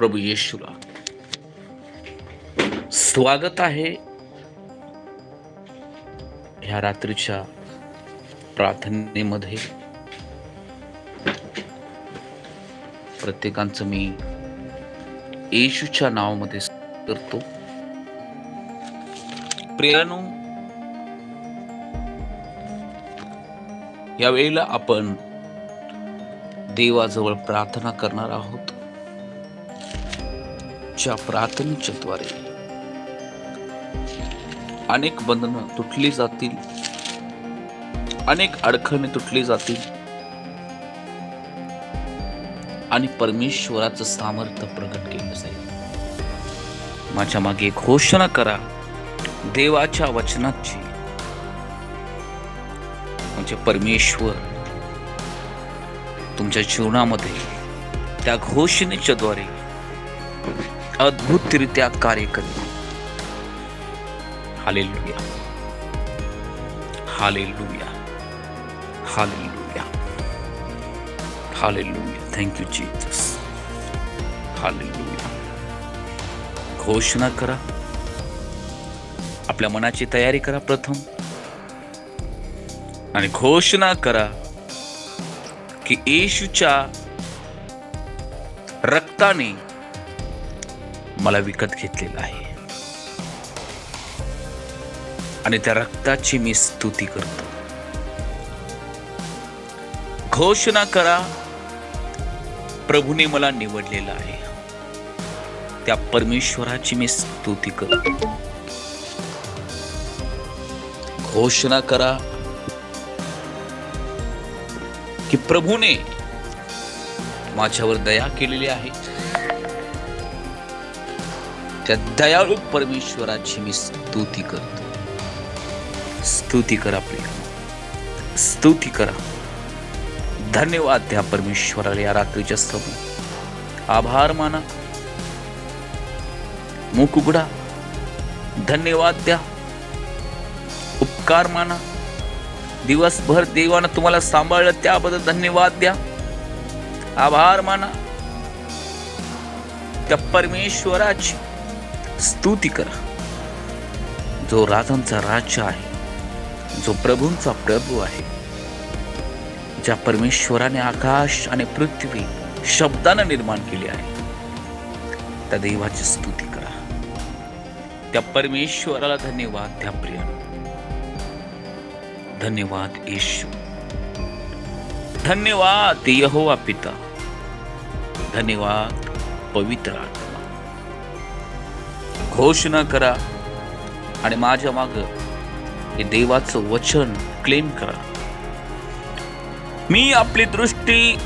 प्रभू येशूला. स्वागत आहे ह्या रात्रीच्या प्रार्थनेमध्ये. प्रत्येकांचं मी येशूच्या नावामध्ये करतो. प्रियानो या वेळेला आपण देवाजवळ प्रार्थना करणार आहोत. आजच्या प्रार्थनेच्या द्वारे अनेक बंधनं तुटली जातील. अनेक अडखळणे तुटली जातील. आणि परमेश्वराचं सामर्थ्य प्रकट केलं जाईल. माझ्या मागे घोषणा करा. देवाच्या वचनाची. म्हणजे परमेश्वर तुमच्या जीवनामध्ये त्या घोषणेच्या द्वारे अद्भुतरित्या कार्य करते hallelujah. Hallelujah. Hallelujah. Hallelujah. Thank you Jesus hallelujah. घोषणा करा. आपल्या मनाची तयारी करा प्रथम. आणि घोषणा करा की येशूच्या रक्ताने मला विकत घेतलेलं आहे. आणि त्या रक्ताची मी स्तुती करतो. घोषणा करा प्रभूने मला निवडलेलं आहे. त्या परमेश्वराची मी स्तुती करतो. घोषणा करा की प्रभूने माझ्यावर दया केलेली आहे. त्या दयाळू परमेश्वराची मी स्तुती करतो. स्तुती करा प्रिय. स्तुती करा. धन्यवाद त्या परमेश्वराला या रात्रीच्या समोर आभार माना. मुख उघडा. धन्यवाद द्या. उपकार माना. दिवसभर देवानं तुम्हाला सांभाळलं त्याबद्दल धन्यवाद द्या. आभार माना. त्या परमेश्वराची स्तुती करा. जो राजांचा राज्य आहे जो प्रभूंचा प्रभू आहे ज्या परमेश्वराने आकाश आणि पृथ्वी शब्दानं निर्माण केली आहे त्या देवाची स्तुती करा. त्या परमेश्वराला धन्यवाद त्या प्रिय धन्यवाद येशू. धन्यवाद यहोवा पिता. धन्यवाद पवित्र आत्मा. घोषणा करा आणि माझ्या माग हे देवाचं वचन क्लेम करा. मी आपली दृष्टी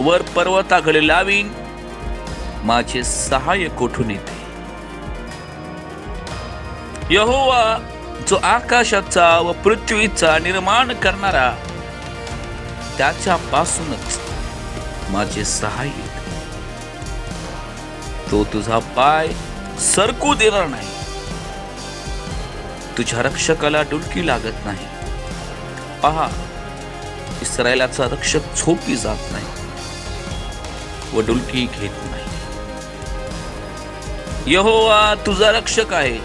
वर पर्वताकडे लावीन माझे सहाय्य कोठून येते? यहोवा जो आकाशाचा व पृथ्वीचा निर्माण करणारा त्याच्यापासूनच माझे सहाय्य तो तुझा पाय सरकू देणार नाही. तुझ्या रक्षकाला डुलकी लागत नाही. पहा इस्रायलाचा रक्षक झोपी जात नाही व डुलकी घेत नाही. यहोवा तुझा रक्षक आहे.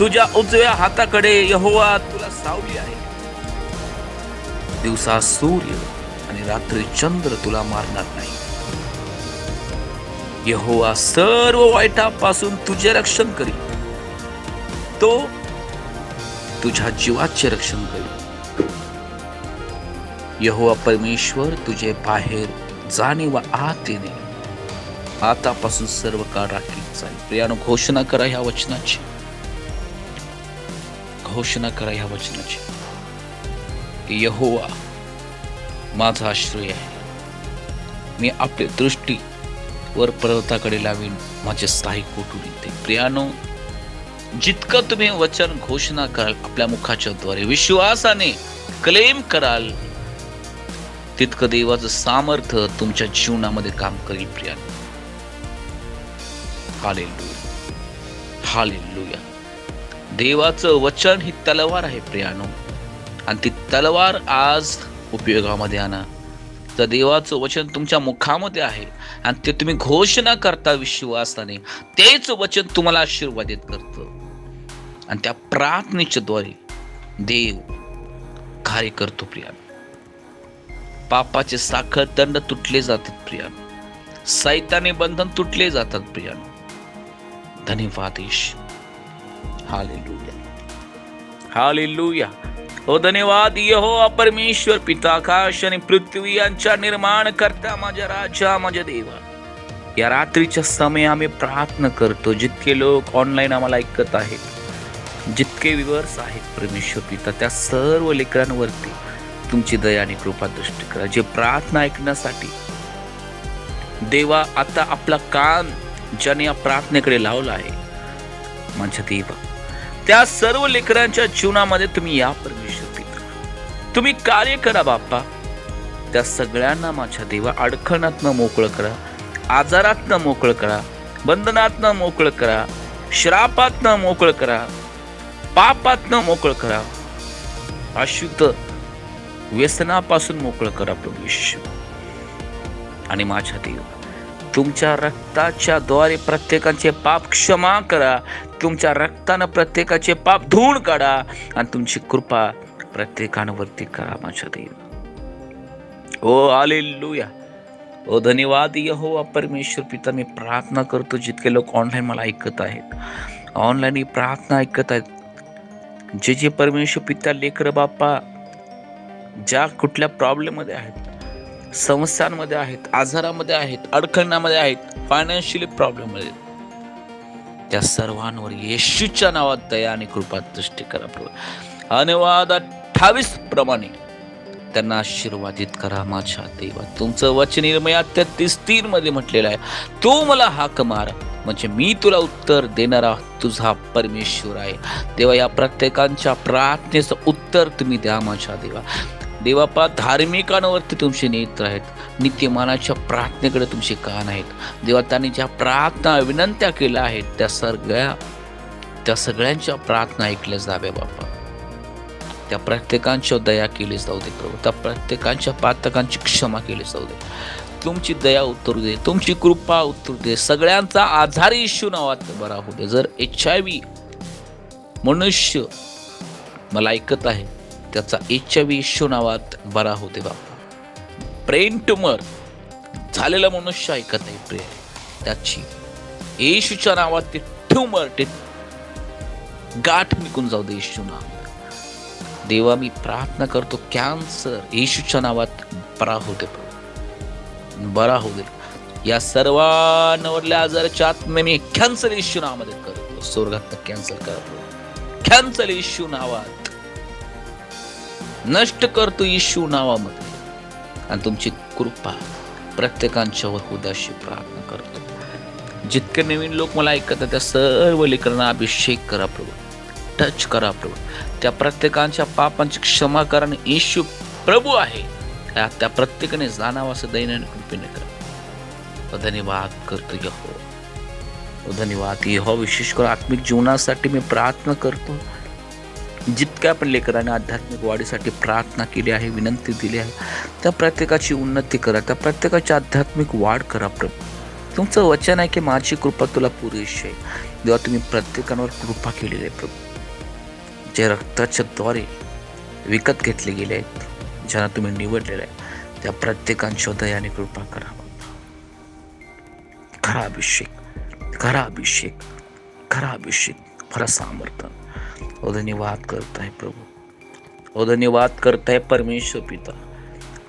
तुझ्या उजव्या हाताकडे यहोवा तुला सावली आहे. दिवसा सूर्य आणि रात्री चंद्र तुला मारणार नाही. यहोवा सर्व वाईटापासून तुझे रक्षण करी तो तुझ्या जीवाचे रक्षण करी यहोवा परमेश्वर तुझे बाहेर जाणे व आत येणे. आतापासून सर्व काळ राखीत जाईल. प्रियानो घोषणा करा ह्या वचनाची. घोषणा करा ह्या वचनाची. यहोवा माझा आश्रय आहे. मी आपली दृष्टी वर पर्वताकडे लावीन माझे स्थायी कुठून येते? प्रियानो जितकं तुम्ही वचन घोषणा कराल आपल्या मुखाच्या द्वारे विश्वासाने क्लेम कराल तितकं देवाचं सामर्थ्य तुमच्या जीवनामध्ये काम करेल प्रियानो. हालेलुया. हालेलुया. देवाचं वचन ही तलवार आहे प्रियानो. आणि ती तलवार आज उपयोगामध्ये आणा. तर देवाचं वचन तुमच्या मुखामध्ये आहे. आणि ते तुम्ही घोषणा करता विश्वासाने. तेच वचन तुम्हाला आशीर्वादित करतं. आणि त्या प्रार्थनेच्या द्वारे देव कार्य करतो प्रियान. पापाचे साखर दंड तुटले जातात प्रिया सैताने बंधन तुटले जातात प्रियान. धन्यवाद हालेलुया. हालेलुया. हो धन्यवाद. यहो परमेश्वर पिता काश आणि पृथ्वी यांच्या निर्माण करता माझ्या राजा माझ्या देवा. या रात्रीच्या समय आम्ही प्रार्थना करतो जितके लोक ऑनलाईन आम्हाला ऐकत आहेत जितके विवर्स आहेत परमेश्वर पिता त्या सर्व लेकरांवरती तुमची दया आणि कृपा दृष्टी करा. जे प्रार्थना ऐकण्यासाठी देवा आता आपला कान ज्याने या प्रार्थनेकडे लावला आहे माझ्या देवा त्या सर्व लेकरांच्या जीवनामध्ये तुम्ही या परमेश्वर पिता तुम्ही कार्य करा बाप्पा. त्या सगळ्यांना माझ्या देवा अडखणातनं मोकळं करा आजारातनं मोकळं करा बंधनातनं मोकळं करा श्रापातनं मोकळं करा पापातनं मोकळं करा. अशुद्ध व्यसनापासून मोकळं करा परमेश्वर. आणि माझ्या देव तुमच्या रक्ताच्या द्वारे प्रत्येकाचे पाप क्षमा करा. तुमच्या रक्तानं प्रत्येकाचे पाप धुवून काढा. आणि तुमची कृपा प्रत्येकांवरती करा माझ्या देईल ओ आलेलुया ओ धन्यवाद हो परमेश्वर पिता मी प्रार्थना करतो जितके लोक ऑनलाईन मला ऐकत आहेत. ऑनलाईन ही प्रार्थना ऐकत आहेत. जे जे परमेश्वर पिता लेकर बाप्पा ज्या कुठल्या प्रॉब्लेममध्ये आहेत समस्यांमध्ये आहेत आजारामध्ये आहेत अडखळण्यामध्ये आहेत फायनान्शियली प्रॉब्लेममध्ये त्या सर्वांवर येशूच्या नावात दया आणि कृपा दृष्टी करा प्रभू. अनुवाद अठ्ठावीस प्रमाणे त्यांना आशीर्वादित करा माझ्या देवा. तुमचं वचन निर्मया तेहतीस तीन मध्ये म्हटलेलं आहे. तू मला हाक मार म्हणजे मी तुला उत्तर देणारा तुझा परमेश्वर आहे. तेव्हा या प्रत्येकांच्या प्रार्थनेचं उत्तर तुम्ही द्या माझ्या देवा. देवापा धार्मिकांवरती तुमचे नेत्र आहेत. नित्यमानाच्या प्रार्थनेकडे तुमचे कान आहेत. देवा त्यांनी ज्या प्रार्थना विनंत्या केल्या आहेत त्या सगळ्या त्या सगळ्यांच्या प्रार्थना ऐकल्या जाव्या बापा. त्या प्रत्येकांच्या दया केली जाऊ दे प्रभू. त्या प्रत्येकांच्या पातकांची क्षमा केली जाऊ दे. तुमची दया उतरू दे तुमची कृपा उतरू दे. सगळ्यांचा आधार इश्यू नावात बरा होऊ दे. जर एच आय व्ही मनुष्य मला ऐकत आहे त्याचा एच आय व्ही इश्यू नावात बरा होते बाबा ब्रेन ट्युमर झालेला मनुष्य ऐकत नाही प्रेम त्याची येशूच्या नावात ते ट्युमर ते गाठ निघून जाऊ दे येशू नाव देवा मी प्रार्थना करतो कॅन्सर येशूच्या नावात बरा होते बरा होऊ दे. या सर्वांवरल्या आजाराच्या आत्मे मी कॅन्सर इश्यू नावामध्ये करतो. स्वर्गात कॅन्सर करतो कॅन्सल इश्यू नावात. नष्ट करतो येशू नावामध्ये. आणि तुमची कृपा प्रत्येकांच्यावर उद्याशी प्रार्थना करतो. जितके नवीन लोक मला ऐकतात त्या सर्व लेकरांना अभिषेक करा प्रभू. टच करा प्रभू. त्या प्रत्येकांच्या पापांची क्षमा करा आणि येशू प्रभू आहे. त्या प्रत्येकाने जाणावं असं दैनंदिन कृपेने करा. धन्यवाद करतो यहो धन्यवाद. यहो विशेष करून आत्मिक जीवनासाठी मी प्रार्थना करतो. जितक्या पण लेकरांनी आध्यात्मिक वाढीसाठी प्रार्थना केली आहे विनंती दिली आहे त्या प्रत्येकाची उन्नती करा त्या प्रत्येकाची आध्यात्मिक वाढ करा प्रभू. तुमचं वचन आहे की माझी कृपा तुला पुरेशी आहे. जेव्हा तुम्ही प्रत्येकांवर कृपा केलेली आहे प्रभू. जे रक्ताच्या द्वारे विकत घेतले गेले आहेत ज्यांना तुम्ही निवडलेलं आहे त्या प्रत्येकांच्या दयाने कृपा करा. खरा अभिषेक खरा अभिषेक खरा अभिषेक. खरा सामर्थ्य. ओ धन्यवाद करत आहे प्रभू. ओ धन्यवाद करत आहे परमेश्वर पिता.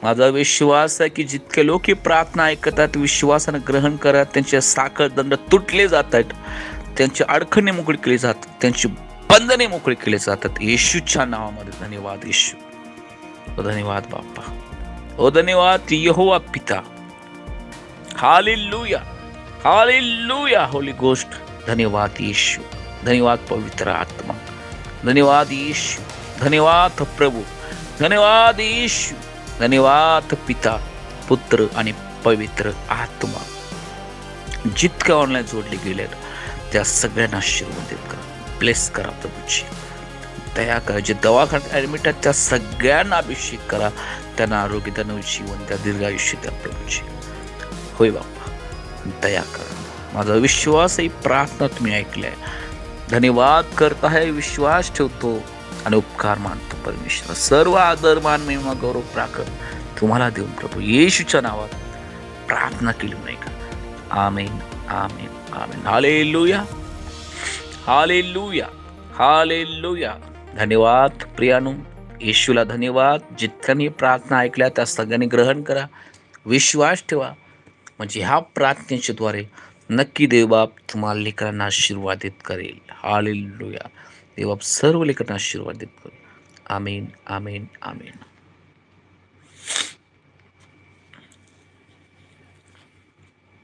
माझा विश्वास आहे की जितके लोक ही प्रार्थना ऐकतात विश्वासानं ग्रहण करत त्यांचे साखर दंड तुटले जात आहेत त्यांचे अडखणे मोकळी केली जातात त्यांची बंधने मोकळी केली जातात. येशूच्या नावामध्ये धन्यवाद येशू. ओ धन्यवाद बाप्पा. ओ धन्यवाद यहोवा पिता. हालेलुया. हालेलुया होली गोष्ट. धन्यवाद येशू. धन्यवाद पवित्र आत्मा. धन्यवाद येशू धन्यवाद प्रभू धन्यवाद येशू धन्यवाद पिता पुत्र आणि पवित्र आत्मा. जितक्या ऑनलाईन जोडले गेले त्या सगळ्यांना आशीर्वादित करा. प्लेस करा प्रभूची. दया करा. जे दवाखान्यात ॲडमिट आहेत त्या सगळ्यांना अभिषेक करा. त्यांना आरोग्य द्या जीवन द्या. दीर्घायुष्य द्या प्रभूची. होय बाप्पा. दया करा. माझा विश्वास ही प्रार्थना तुम्ही ऐकलाय. धन्यवाद करत आहे विश्वास ठेवतो आणि उपकार मानतो परमेश्वर. सर्व आदर मान महिमा गौरव प्राकर तुम्हाला देऊन प्रभू येशूच्या नावात प्रार्थना केली नाही का? Amen amen amen. Hallelujah. Hallelujah धन्यवाद प्रियानु. येशूला धन्यवाद. जितक्यांनी प्रार्थना ऐकल्या त्या सगळ्यांनी ग्रहण करा. विश्वास ठेवा. म्हणजे ह्या प्रार्थनेच्याद्वारे नक्की देवबाप तुम्हाला लेकरांना आशीर्वादित करेल. हालेलुया देवबाप सर्व लेकरांना आशीर्वादित करेल. आमेन आमेन आमेन